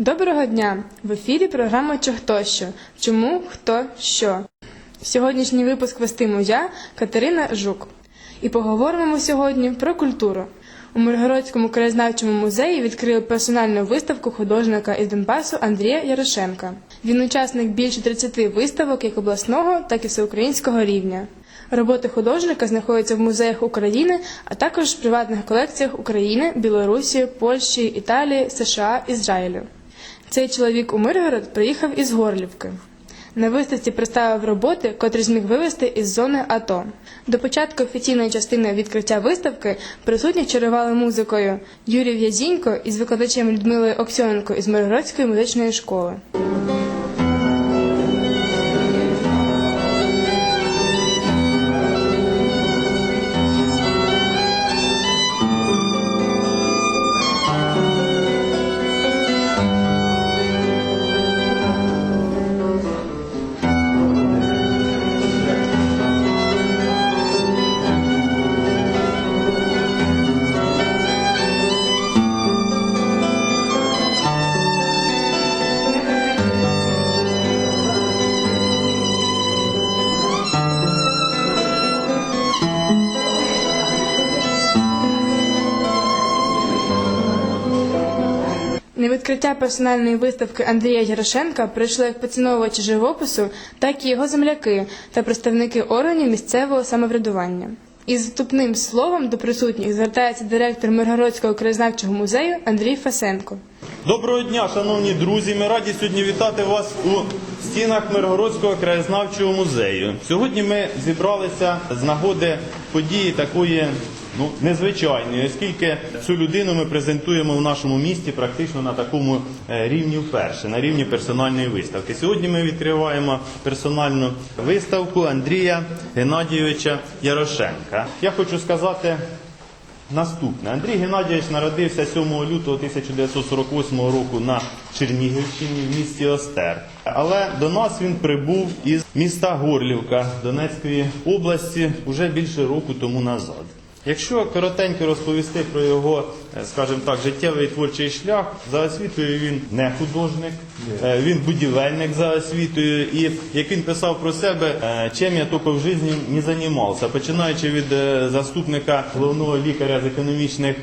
Доброго дня! В ефірі програма «Чи хто що? Чому, хто, що? Сьогоднішній випуск вестиму я, Катерина Жук. І поговоримо сьогодні про культуру. У Миргородському краєзнавчому музеї відкрили персональну виставку художника із Донбасу Андрія Ярошенка. Він учасник більше 30 виставок як обласного, так і всеукраїнського рівня. Роботи художника знаходяться в музеях України, а також в приватних колекціях України, Білорусі, Польщі, Італії, США, Ізраїлю. Цей чоловік у Миргород приїхав із Горлівки. На виставці представив роботи, котрі зміг вивезти із зони АТО. До початку офіційної частини відкриття виставки присутні чарували музикою Юрій В'язінько із викладачем Людмилою Оксьоненко із Миргородської музичної школи. На відкриття персональної виставки Андрія Ярошенка прийшли як поціновувачі живопису, так і його земляки та представники органів місцевого самоврядування. Із вступним словом до присутніх звертається директор Миргородського краєзнавчого музею Андрій Фасенко. Доброго дня, шановні друзі. Ми раді сьогодні вітати вас у стінах Миргородського краєзнавчого музею. Сьогодні ми зібралися з нагоди події такої ну, незвичайної, оскільки цю людину ми презентуємо в нашому місті практично на такому е, рівні вперше, на рівні персональної виставки. Сьогодні ми відкриваємо персональну виставку Андрія Геннадійовича Ярошенка. Я хочу сказати. Наступне. Андрій Геннадійович народився 7 лютого 1948 року на Чернігівщині в місті Остер. Але до нас він прибув із міста Горлівка Донецької області вже більше року тому назад. Якщо коротенько розповісти про його, е, скажімо так, життєвий творчий шлях, за освітою він не художник, е, він будівельник за освітою, і як він писав про себе, е, чим я тільки в житті не займався, починаючи від заступника головного лікаря з економічних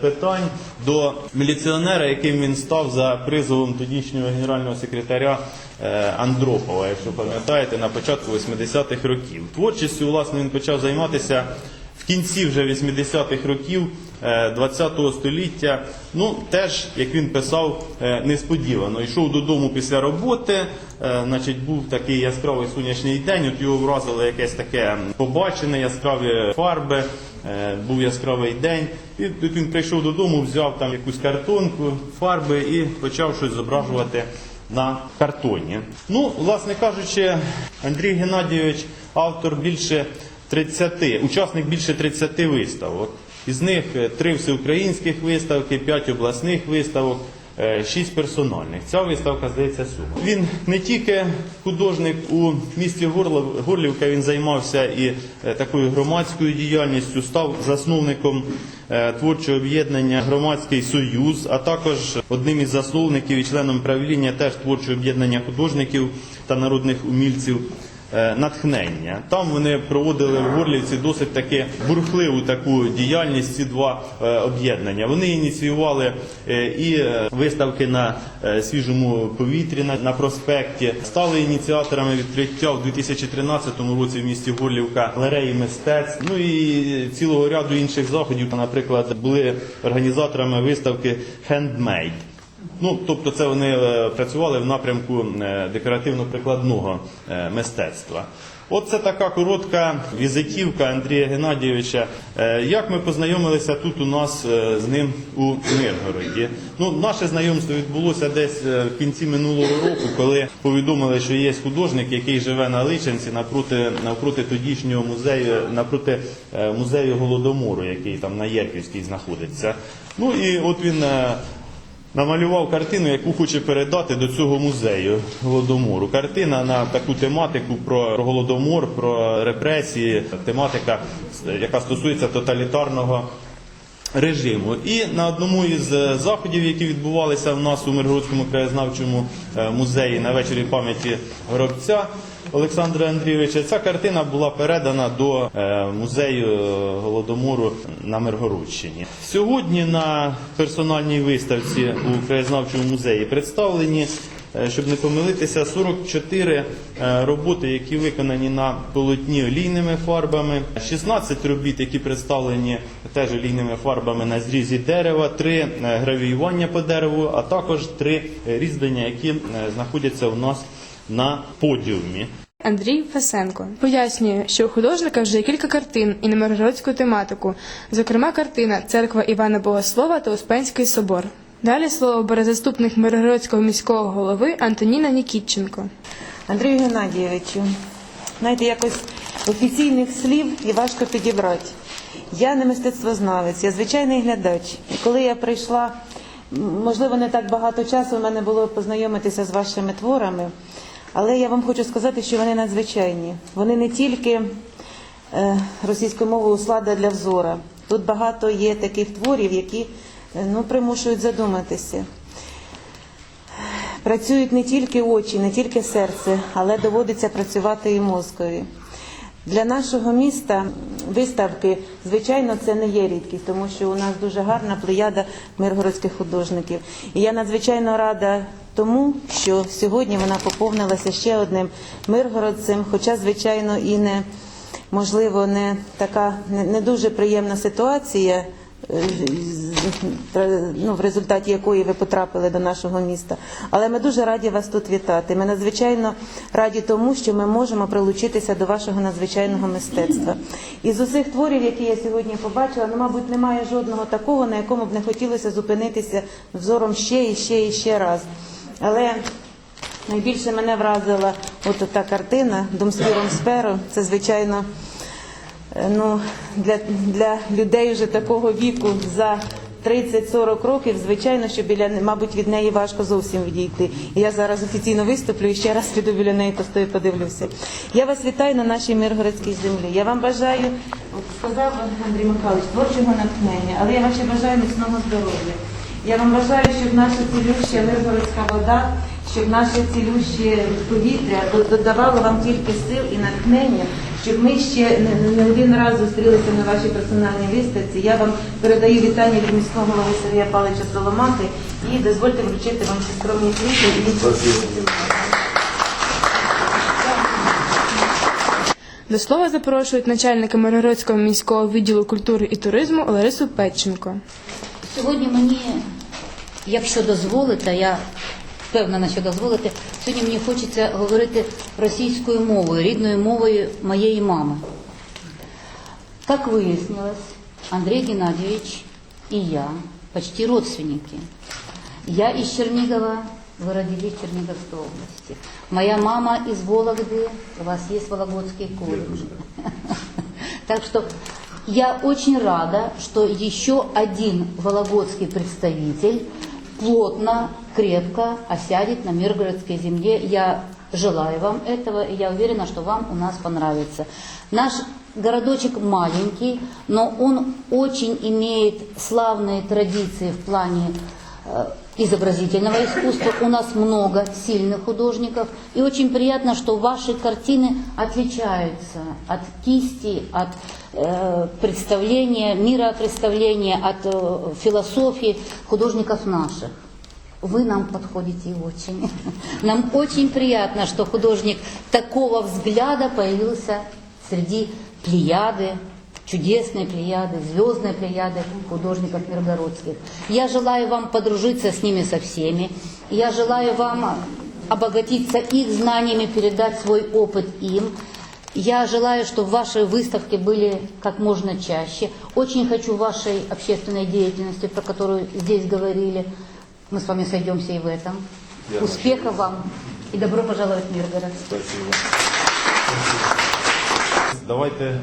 питань до міліціонера, яким він став за призовом тодішнього генерального секретаря Андропова, якщо пам'ятаєте, на початку 80-х років. Творчістю, власне, він почав займатися кінці вже 80-х років е, 20-го століття. Ну, теж, як він писав, е, несподівано. Йшов додому після роботи, е, значить, був такий яскравий сонячний день, от його вразило якесь таке побачене, яскраві фарби, е, був яскравий день. І тут він прийшов додому, взяв там якусь картонку, фарби і почав щось зображувати на картоні. Ну, власне кажучи, Андрій Геннадійович, автор більше 30, учасник більше 30 виставок. Із них е, три всеукраїнських виставки, п'ять обласних виставок, е, шість персональних. Ця виставка здається сума. Він не тільки художник у місті Горлівка, він займався і е, такою громадською діяльністю, став засновником е, творчого об'єднання Громадський Союз, а також одним із засновників і членом правління теж творчого об'єднання художників та народних умільців е, натхнення. Там вони проводили в Горлівці досить таки бурхливу таку діяльність. Ці два е, об'єднання. Вони ініціювали е, і е, виставки на е, свіжому повітрі на, проспекті. Стали ініціаторами відкриття в 2013 році в місті Горлівка галереї мистецтв. Ну і цілого ряду інших заходів. Наприклад, були організаторами виставки «Handmade». Ну, тобто, це вони е, працювали в напрямку е, декоративно-прикладного е, мистецтва. От це така коротка візитівка Андрія Геннадійовича. Як ми познайомилися тут у нас з ним у Миргороді? Ну, наше знайомство відбулося десь в кінці минулого року, коли повідомили, що є художник, який живе на Личинці напроти, навпроти тодішнього музею, напроти е, музею Голодомору, який там на Єрківській знаходиться. Ну і от він. Намалював картину, яку хоче передати до цього музею голодомору. Картина на таку тематику про голодомор, про репресії, тематика, яка стосується тоталітарного режиму. І на одному із е, заходів, які відбувалися в нас у Миргородському краєзнавчому е, музеї на вечорі пам'яті Горобця Олександра Андрійовича, ця картина була передана до е, музею Голодомору на Миргородщині. Сьогодні на персональній виставці у краєзнавчому музеї представлені щоб не помилитися, 44 е, роботи, які виконані на полотні олійними фарбами, 16 робіт, які представлені теж олійними фарбами на зрізі дерева, 3 гравіювання по дереву, а також 3 різьблення, які е, знаходяться у нас на подіумі. Андрій Фесенко пояснює, що у художника вже є кілька картин і на миргородську тематику, зокрема картина Церква Івана Богослова та Успенський собор. Далі слово бере заступник Миргородського міського голови Антоніна Нікітченко. Андрію Геннадійовичу, знаєте, якось офіційних слів і важко підібрати. Я не мистецтвознавець, я звичайний глядач. І коли я прийшла, можливо, не так багато часу в мене було познайомитися з вашими творами, але я вам хочу сказати, що вони надзвичайні. Вони не тільки е, російською мовою услада для взора. Тут багато є таких творів, які ну, примушують задуматися. Працюють не тільки очі, не тільки серце, але доводиться працювати і мозкові. Для нашого міста виставки, звичайно, це не є рідкість, тому що у нас дуже гарна плеяда миргородських художників. І я надзвичайно рада тому, що сьогодні вона поповнилася ще одним миргородцем, хоча, звичайно, і не можливо не така не, дуже приємна ситуація ну, в результаті якої ви потрапили до нашого міста. Але ми дуже раді вас тут вітати. Ми надзвичайно раді тому, що ми можемо прилучитися до вашого надзвичайного мистецтва. І з усіх творів, які я сьогодні побачила, ну, мабуть, немає жодного такого, на якому б не хотілося зупинитися взором ще і ще і ще раз. Але найбільше мене вразила от та картина Дом з Сперо. Це звичайно ну, для, для людей вже такого віку за 30-40 років, звичайно, що біля мабуть від неї важко зовсім відійти. І я зараз офіційно виступлю і ще раз піду біля неї, постою, подивлюся. Я вас вітаю на нашій миргородській землі. Я вам бажаю, сказав Андрій Михайлович, творчого натхнення, але я вам ще бажаю міцного здоров'я. Я вам бажаю, щоб наша цілюща миргородська вода, щоб наше цілюще повітря додавало вам тільки сил і натхнення, щоб ми ще не, не один раз зустрілися на вашій персональній виставці. Я вам передаю вітання від міського голови Сергія Павловича Соломати і дозвольте вручити вам ці скромні квіти і До слова запрошують начальника Миргородського міського відділу культури і туризму Ларису Петченко. Сьогодні мені, якщо дозволите, я впевнена, що дозволите, сьогодні мені хочеться говорити російською мовою, рідною мовою моєї мами. Как выяснилось, Андрей Геннадьевич и я почти родственники. Я из Чернигова, вы родились в Черниговской области. Моя мама из Вологды, у вас есть Вологодский колледж. Так что я очень рада, что еще один вологодский представитель плотно, крепко осядет на Миргородской земле. Я желаю вам этого, и я уверена, что вам у нас понравится. Наш городочек маленький, но он очень имеет славные традиции в плане э, изобразительного искусства. У нас много сильных художников. И очень приятно, что ваши картины отличаются от кисти, от э, представления, мира представления, от э, философии художников наших. Вы нам подходите очень. Нам очень приятно, что художник такого взгляда появился среди плеяды, чудесной плеяды, звездной плеяды художников миргородских. Я желаю вам подружиться с ними со всеми. Я желаю вам обогатиться их знаниями, передать свой опыт им. Я желаю, чтобы ваши выставки были как можно чаще. Очень хочу вашей общественной деятельности, про которую здесь говорили. Мы с вами сойдемся и в этом. Успехов вам и добро пожаловать в Миргород. Давайте е,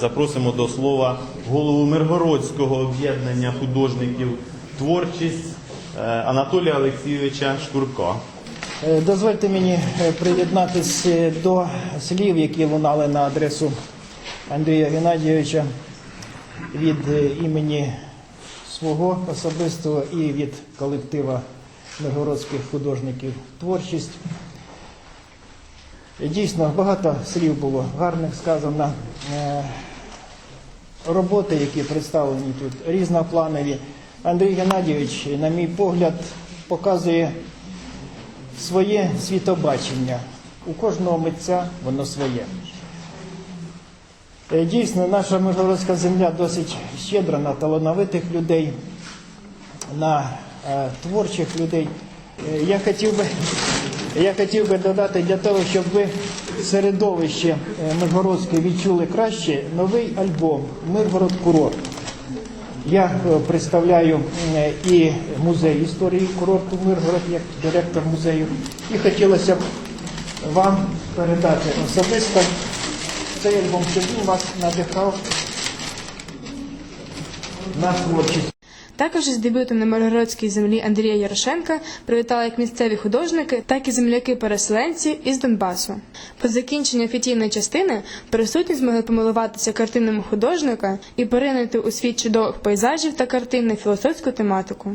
запросимо до слова голову Миргородського об'єднання художників творчість е, Анатолія Олексійовича Шкурка. Е, Дозвольте мені е, приєднатись е, до слів, які лунали на адресу Андрія Геннадійовича від імені свого особистого і від колектива миргородських художників творчість. Дійсно, багато слів було гарних сказано. Е, Роботи, які представлені тут, різнопланові. Андрій Геннадійович, на мій погляд, показує своє світобачення. У кожного митця воно своє. Е, Дійсно, наша Миргородська земля досить щедра на талановитих людей, на е, творчих людей. Я хотів би, я хотів би додати для того, щоб ви середовище е, Миргородське відчули краще новий альбом Миргород курорт. Я е, представляю е, і музей історії курорту Миргород як директор музею. І хотілося б вам передати особисто цей альбом, щоб він вас надихав на творчість. Також із дебютом на Миргородській землі Андрія Ярошенка привітали як місцеві художники, так і земляки-переселенці із Донбасу. По закінченню офіційної частини присутні змогли помилуватися картинами художника і поринути у світ чудових пейзажів та картин на філософську тематику.